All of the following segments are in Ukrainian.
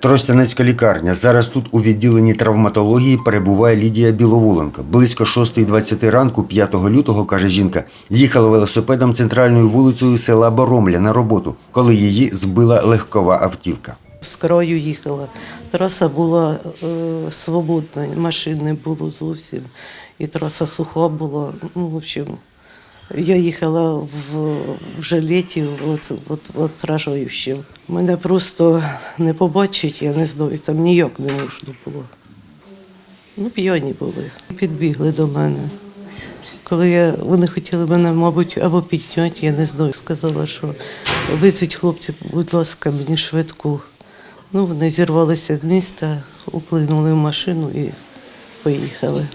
Тростянецька лікарня. Зараз тут у відділенні травматології перебуває Лідія Біловоленко. Близько 6.20 ранку, 5 лютого, каже жінка, їхала велосипедом центральною вулицею села Боромля на роботу, коли її збила легкова автівка. З краю їхала. Траса була е, свободна, машин не було зовсім. І траса суха була. Ну, в общем, я їхала в, в жилеті от, от, отражаючим. Мене просто не побачить, я не знаю, там ніяк не можна було. Ну, п'яні були. Підбігли до мене. Коли я, вони хотіли мене, мабуть, або підняти, я не знаю, сказала, що визвіть хлопці, будь ласка, мені швидку. Ну, вони зірвалися з міста, уплинули в машину і поїхали.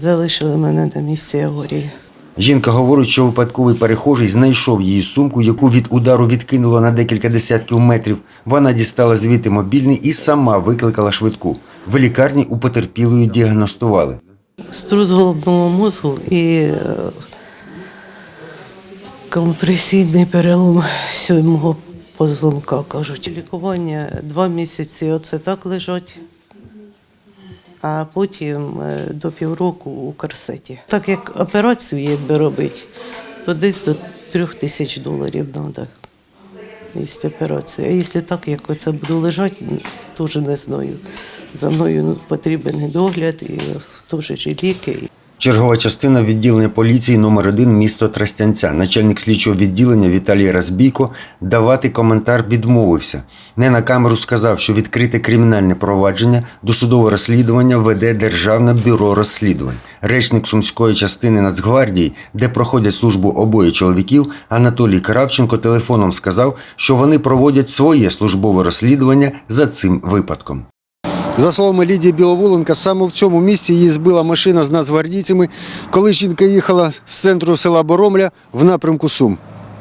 Залишили мене на місці аварії. Жінка говорить, що випадковий перехожий знайшов її сумку, яку від удару відкинуло на декілька десятків метрів. Вона дістала звідти мобільний і сама викликала швидку. В лікарні у потерпілої діагностували. Струс головного мозку і е, компресійний перелом сьомого позвонка, кажуть. Лікування два місяці оце так лежать, а потім е, до півроку у корсеті. Так як операцію якби робити, то десь до трьох тисяч доларів треба. Якщо операція. А якщо так, як оце буду лежати, теж не знаю. За мною потрібен догляд, і теж ліки. Чергова частина відділення поліції номер 1 місто Тростянця. Начальник слідчого відділення Віталій Разбійко давати коментар відмовився. Не на камеру сказав, що відкрите кримінальне провадження досудове розслідування веде Державне бюро розслідувань. Речник сумської частини Нацгвардії, де проходять службу обоє чоловіків, Анатолій Кравченко телефоном сказав, що вони проводять своє службове розслідування за цим випадком. За словами Лідії Біловоленка, саме в цьому місці її збила машина з нацгвардійцями, коли жінка їхала з центру села Боромля в напрямку Сум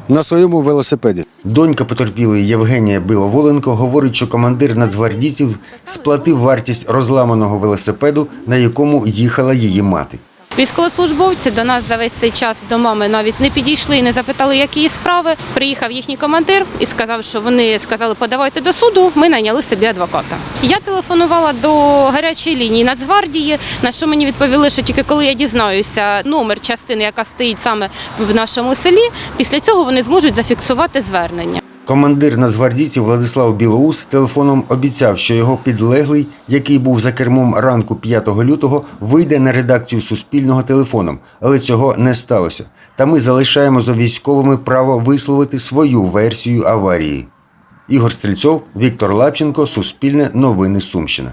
на своєму велосипеді. Донька потерпілої Євгенія Біловоленко говорить, що командир нацгвардійців сплатив вартість розламаного велосипеду, на якому їхала її мати. Військовослужбовці до нас за весь цей час до мами навіть не підійшли і не запитали, які її справи. Приїхав їхній командир і сказав, що вони сказали, подавайте до суду. Ми найняли собі адвоката. Я телефонувала до гарячої лінії Нацгвардії, на що мені відповіли, що тільки коли я дізнаюся номер частини, яка стоїть саме в нашому селі, після цього вони зможуть зафіксувати звернення. Командир нацгвардійців Владислав Білоус телефоном обіцяв, що його підлеглий, який був за кермом ранку 5 лютого, вийде на редакцію Суспільного телефоном, але цього не сталося. Та ми залишаємо за військовими право висловити свою версію аварії. Ігор Стрільцов, Віктор Лапченко, Суспільне новини Сумщина.